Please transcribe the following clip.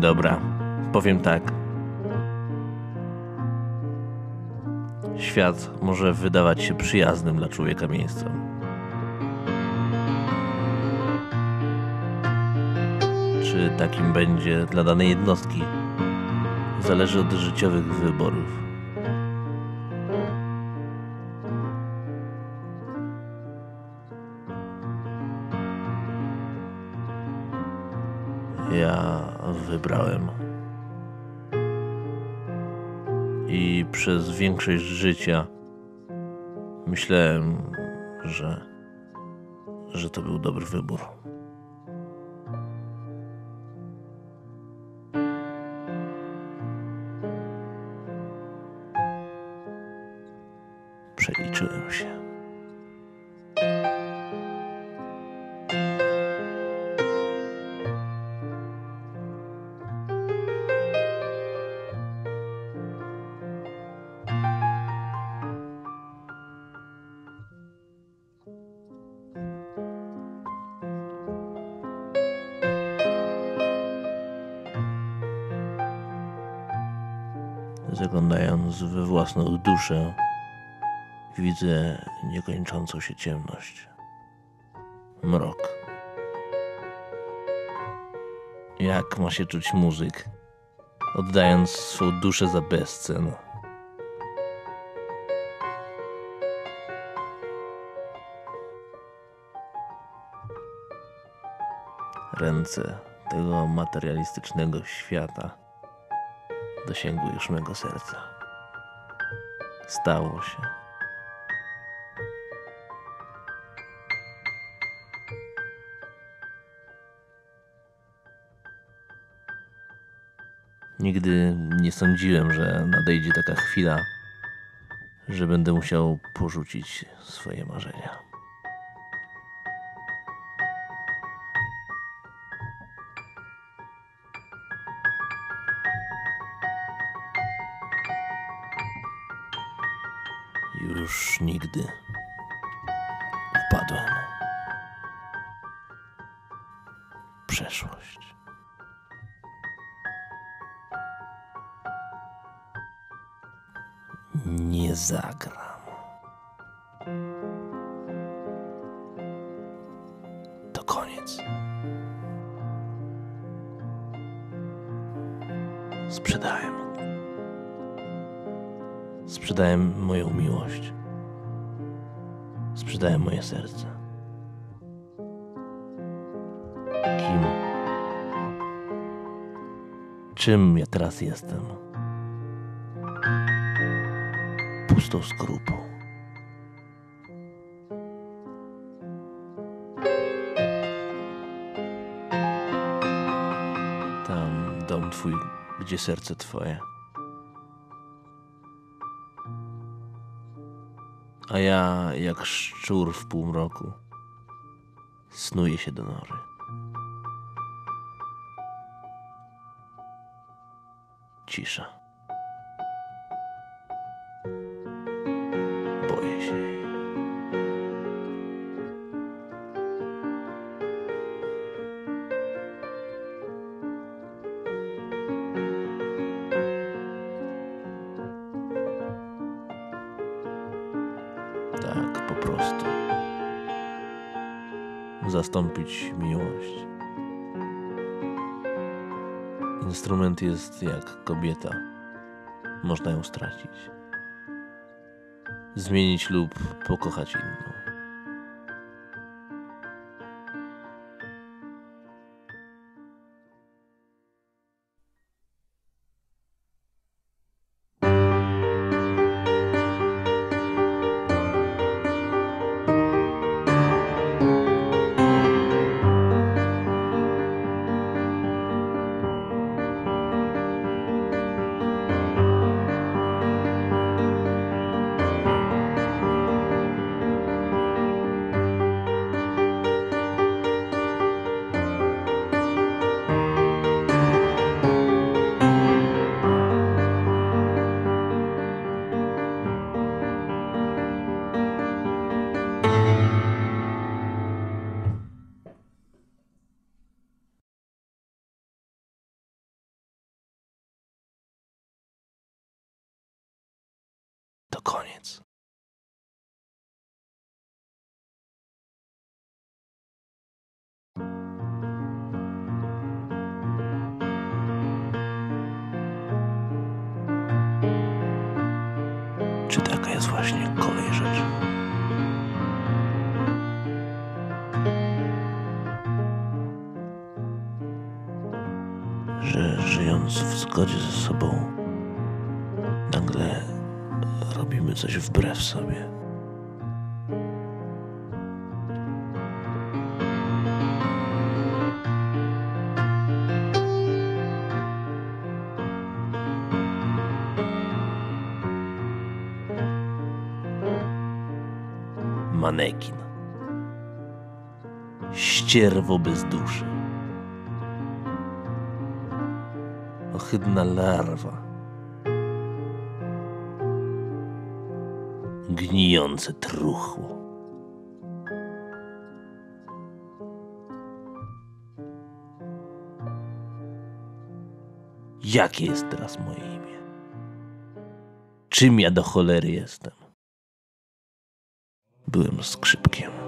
dobra. Powiem tak. Świat może wydawać się przyjaznym dla człowieka miejscem. Czy takim będzie dla danej jednostki, zależy od życiowych wyborów. Ja wybrałem. I przez większość życia myślałem, że, że to był dobry wybór. Zaglądając we własną duszę, widzę niekończącą się ciemność. Mrok. Jak ma się czuć muzyk, oddając swą duszę za bezcen? Ręce tego materialistycznego świata dosięgły już mego serca. Stało się. Nigdy nie sądziłem, że nadejdzie taka chwila, że będę musiał porzucić swoje marzenia. Już nigdy wpadłem. Przeszłość. Nie zagram. To koniec. Sprzedałem. Sprzedałem moją miłość. Sprzedałem moje serce. Kim? Czym ja teraz jestem? Pustą skorupą. Tam dom twój, gdzie serce twoje. A ja, jak szczur w półmroku, snuję się do nory. Cisza. Zastąpić miłość. Instrument jest jak kobieta. Można ją stracić. Zmienić lub pokochać inną. Jest właśnie kolej rzeczy. Że żyjąc w zgodzie ze sobą, nagle robimy coś wbrew sobie. Manekin. Ścierwo bez duszy. Ohydna larwa. Gnijące truchło. Jakie jest teraz moje imię? Czym ja do cholery jestem? Byłem skrzypkiem.